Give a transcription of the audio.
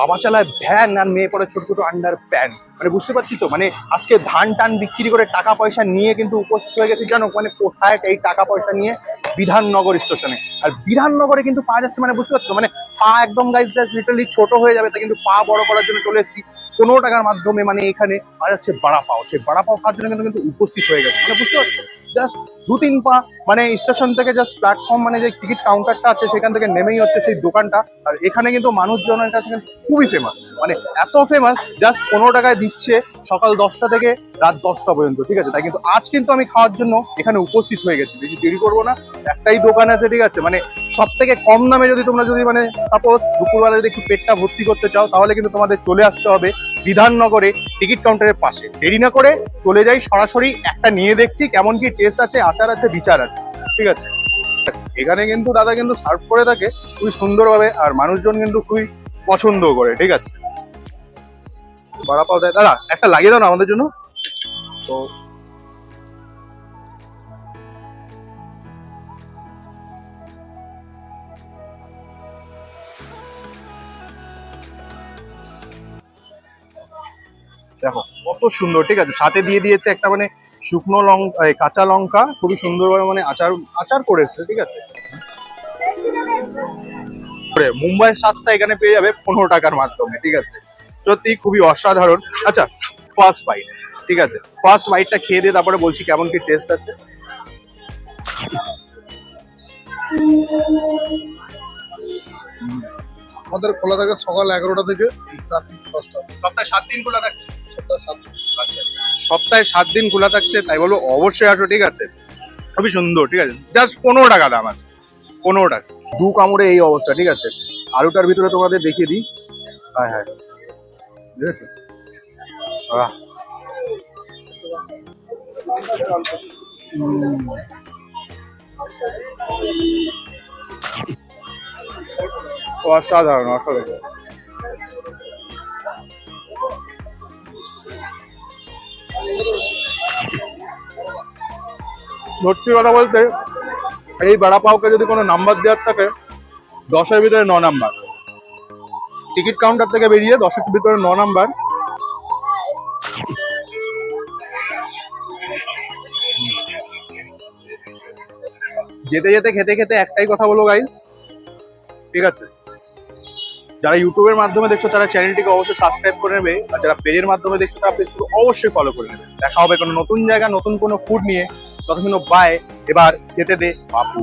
বাবা চালায় ভ্যান আর মেয়ে পরে ছোট ছোট আন্ডার প্যান্ট মানে বুঝতে পারছিস তো? মানে আজকে ধান টান বিক্রি করে টাকা পয়সা নিয়ে কিন্তু উপস্থিত হয়ে গেছে, জানো? মানে কোথায় এই টাকা পয়সা নিয়ে বিধাননগর স্টেশনে আর বিধাননগরে কিন্তু পা যাচ্ছে মানে বুঝতে পারছ মানে পা একদম গাইজ লিটারলি ছোট হয়ে যাবে, তা কিন্তু পা বড় করার জন্য চলে এসেছি। পনেরো টাকার মাধ্যমে মানে এখানে পাওয়া যাচ্ছে বাড়া পাও। সেই বাড়া পাও খাওয়ার জন্য কিন্তু কিন্তু উপস্থিত হয়ে গেছে। মানে বুঝতে পারছ জাস্ট দু তিন পা মানে স্টেশন থেকে জাস্ট প্ল্যাটফর্ম মানে যে টিকিট কাউন্টারটা আছে, সেখান থেকে নেমেই হচ্ছে সেই দোকানটা। আর এখানে কিন্তু মানুষজনের কাছে কিন্তু খুবই ফেমাস মানে এত ফেমাস জাস্ট পনেরো টাকায় দিচ্ছে সকাল দশটা থেকে রাত দশটা পর্যন্ত, ঠিক আছে? তাই কিন্তু আজ কিন্তু আমি খাওয়ার জন্য এখানে উপস্থিত হয়ে গেছি। বেশি দেরি করব না। একটাই দোকান আছে, ঠিক আছে? মানে সব থেকে কম দামে যদি তোমরা যদি মানে সাপোজ দুপুরবেলা যদি একটু পেটটা ভর্তি করতে চাও, তাহলে কিন্তু তোমাদের চলে আসতে হবে বিধাননগরে টিকিট কাউন্টারের পাশে। দেরি না করে চলে যাই সরাসরি, একটা নিয়ে দেখছি কেমন কি টেস্ট আছে, আচার আছে, বিচার আছে। ঠিক আছে। এখানে কিন্তু দাদা কিন্তু সার্ভ করে থাকে খুবই সুন্দরভাবে আর মানুষজন কিন্তু খুবই পছন্দ করে, ঠিক আছে। বড়া পাও দেয় দাদা, একটা লাগিয়ে দাও না আমাদের জন্য। তো দেখো, কত সুন্দর, ঠিক আছে। সাথে দিয়ে দিয়েছে একটা মানে শুকনো লঙ্কা কাঁচা লঙ্কা, খুবই সুন্দরভাবে মানে আচার আচার করেছে, ঠিক আছে? মুম্বাইয়ের স্বাদটা এখানে পেয়ে যাবে পনেরো টাকার মাধ্যমে, ঠিক আছে? সত্যি খুবই অসাধারণ। আচ্ছা ফার্স্ট বাইট ঠিক আছে? ফার্স্ট বাইটটা খেয়ে দিয়ে তারপরে বলছি কেমন কি টেস্ট আছে? আমাদের খোলা থাকে সকাল এগারোটা থেকে রাত্রি দশটা। সপ্তাহে সাত দিন খোলা থাকছে? সপ্তাহে সাত আচ্ছা। সপ্তাহে সাত দিন খোলা থাকছে তাই বলো অবশ্যই আসো ঠিক আছে? খুবই সুন্দর ঠিক আছে? জাস্ট পনেরো টাকা দাম আছে। পনেরো টাকা। দু কামড়ে এই অবস্থা ঠিক আছে? আলুটার ভিতরে তোমাদের দেখিয়ে দিই। হ্যাঁ হ্যাঁ। ঠিক আছে? আহ। অসাধারণ অসাধারণ। সত্যি কথা বলতে, এই বড়া পাওকে যদি কোনো নাম্বার দেওয়ার থাকে, দশের ভিতরে ন নাম্বার। টিকিট কাউন্টার থেকে বেরিয়ে দশের ভিতরে ন নাম্বার। যেতে যেতে খেতে খেতে একটাই কথা বলো গাই ঠিক আছে? যারা ইউটিউবের মাধ্যমে দেখছ, তারা চ্যানেলটিকে অবশ্যই সাবস্ক্রাইব করে নেবে। আর যারা পেজের মাধ্যমে দেখছ, তারা পেজটিকে অবশ্যই ফলো করে নেবে। দেখা হবে কোনো নতুন জায়গা, নতুন কোনো ফুড নিয়ে। ততক্ষণ বাই এবার খেতে দে বাপু।